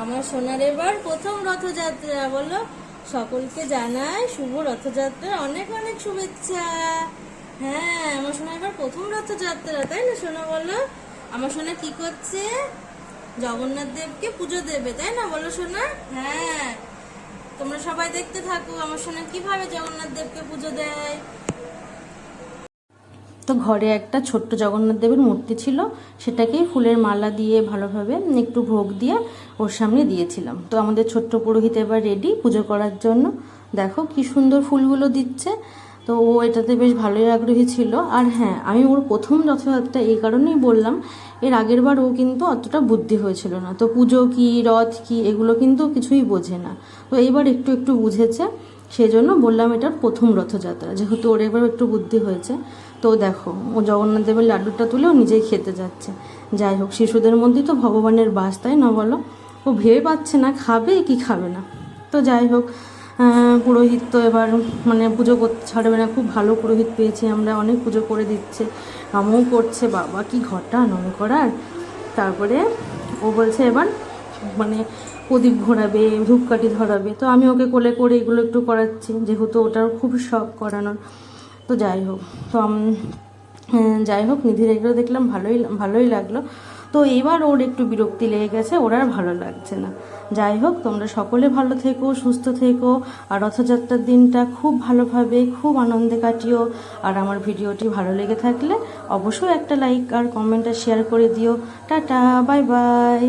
আমার সোনার এবার প্রথম রথযাত্রা। বলো, সকলকে জানাই শুভ রথযাত্রা অনেক অনেক শুভেচ্ছা। হ্যাঁ আমার সোনা এবার প্রথম রথযাত্রা, তাই না সোনা বলো? আমার সোনা কি করছে? জগন্নাথ দেবকে পুজো দেবে, তাই না বলো সোনা? হ্যাঁ তোমরা সবাই দেখতে থাকো, আমার সোনা কীভাবে জগন্নাথ দেবকে পুজো দেয়? তো ঘরে একটা ছোট্ট জগন্নাথ দেবের মূর্তি ছিল, সেটাকেই ফুলের মালা দিয়ে ভালোভাবে একটু ভোগ দিয়ে ওর সামনে দিয়েছিলাম। তো আমাদের ছোট্ট পুরোহিত এবার রেডি পুজো করার জন্য। দেখো কি সুন্দর ফুলগুলো দিচ্ছে। তো ও এটাতে বেশ ভালোই আগ্রহী ছিল। আর হ্যাঁ আমি ওর প্রথম রথযাত্রা এই কারণেই বললাম, এর আগের বার ও কিন্তু অতটা বুদ্ধি হয়েছিল না। তো পুজো কি, রথ কি, এগুলো কিন্তু কিছুই বোঝে না। তো এইবার একটু একটু বুঝেছে সেই জন্য বললাম এটার প্রথম রথযাত্রা, যেহেতু ওর এবার একটু বুদ্ধি হয়েছে। তো দেখো, ও জগন্নাথ দেবের লাড্ডুটা তুলে ও নিজেই খেতে যাচ্ছে। যাই হোক, শিশুদের মধ্যেই তো ভগবানের বাস, তাই না বলো? ও ভেবে পাচ্ছে না, খাবে কি খাবে না। তো যাই হোক পুরোহিত তো এবার মানে পুজো করতে ছাড়বে না, খুব ভালো পুরোহিত পেয়েছি আমরা, অনেক পুজো করে দিচ্ছে। আমও করছে, বাবা কি ঘটা নয় করার তারপরে ও বলছে এবার মানে প্রদীপ ঘোরাবে, ধূপকাঠি ধরাবে। তো আমি ওকে কোলে করে এগুলো একটু করাচ্ছি, যেহেতু ওটার খুব শখ করানোর। তো যাই হোক, তো যাই হোক, নিধির এগুলো দেখলাম, ভালোই ভালোই লাগল। তো এবার ওর একটু বিরক্তি লেগে গেছে, ওর আর ভালো লাগছে না। যাই হোক, তোমরা সকলে ভালো থেকো, সুস্থ থেকো, আর রথযাত্রার দিনটা খুব ভালোভাবে, খুব আনন্দে কাটিও। আর আমার ভিডিওটি ভালো লেগে থাকলে অবশ্যই একটা লাইক আর কমেন্ট আর শেয়ার করে দিও। Tata, bye bye.